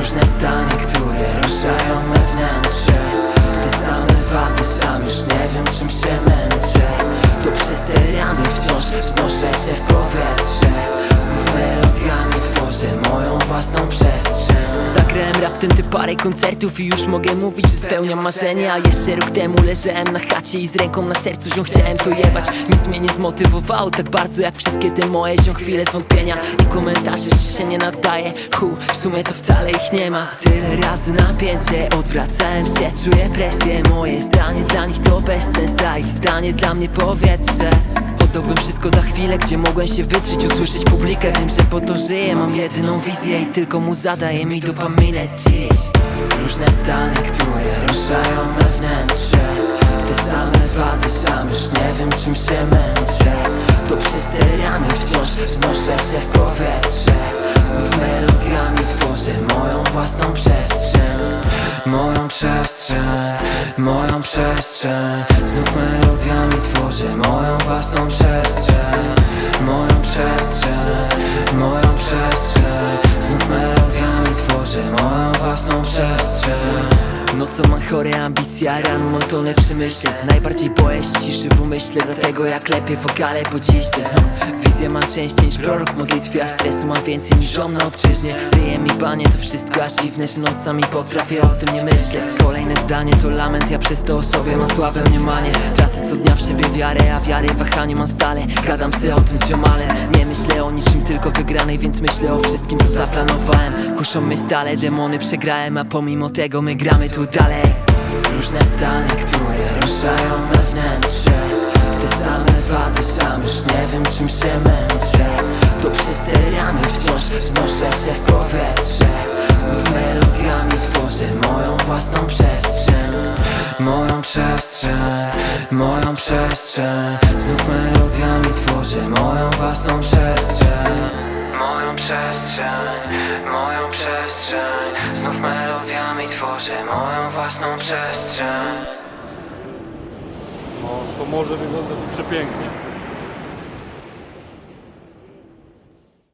Różne stany, które ruszają me wnętrze. Te same wady, sam już nie wiem czym się męczę. To przez te rany wciąż wznoszę się w powietrze. Znów melodiami tworzę moją własną przestrzeń Zagrałem raptem te parę koncertów i już mogę mówić, że spełniam marzenia. Jeszcze rok temu leżałem na chacie i z ręką na sercu zią chciałem to jebać. Nic mnie nie zmotywowało tak bardzo jak wszystkie te moje zią chwile zwątpienia. I komentarze, że się nie nadaje. Hu, w sumie to wcale ich nie ma. Tyle razy napięcie, odwracałem się, czuję presję. Moje zdanie dla nich to bezsens, a ich zdanie dla mnie powietrze Oddałbym wszystko za chwilę, gdzie mogłem się wytrzeć, usłyszeć publikę. Wiem, że po to żyję, mam jedyną wizję i tylko mu zadaje mi dopaminę dziś Różne stany, które ruszają me wnętrze. Te same wady, sam już nie wiem czym się męczę To przez te rany wciąż wznoszę się w powietrze Znów melodiami tworzę moją własną przestrzeń Moją przestrzeń, moją przestrzeń. Znów melodiami tworzę moją własną przestrzeń Moją przestrzeń, moją przestrzeń. Znów melodiami tworzę moją własną przestrzeń Nocą mam chore ambicje, a rano mam tonę przemyśleń Najbardziej boję się ciszy w umyśle, dlatego jak lepiej wokale po dziś dzień no, Wizję mam częściej niż prorok w a stresu mam więcej niż żon na obczyźnie. Ryje mi banie, to wszystko aż dziwne, że nocami potrafię o tym nie myśleć. Kolejne zdanie to lament, ja przez to o sobie mam słabe mniemanie. Tracę co dnia w siebie wiarę, a wiary wahanie mam stale. Gadam sobie o tym z ziomalem, nie myślę o niczym tylko wygranej Więc myślę o wszystkim co zaplanowałem. Kuszą mnie stale, demony przegrałem, a pomimo tego my gramy tu dalej. Różne stany, które ruszają me wnętrze. Te same wady, sam już nie wiem czym się męczę. To przez te rany wciąż wznoszę się w powietrze. Znów melodiami tworzę moją własną przestrzeń Moją przestrzeń, moją przestrzeń. Znów melodiami tworzę moją własną przestrzeń. Moją przestrzeń, moją przestrzeń. Znów melodiami tworzę moją własną przestrzeń. No, to może wyglądać przepięknie.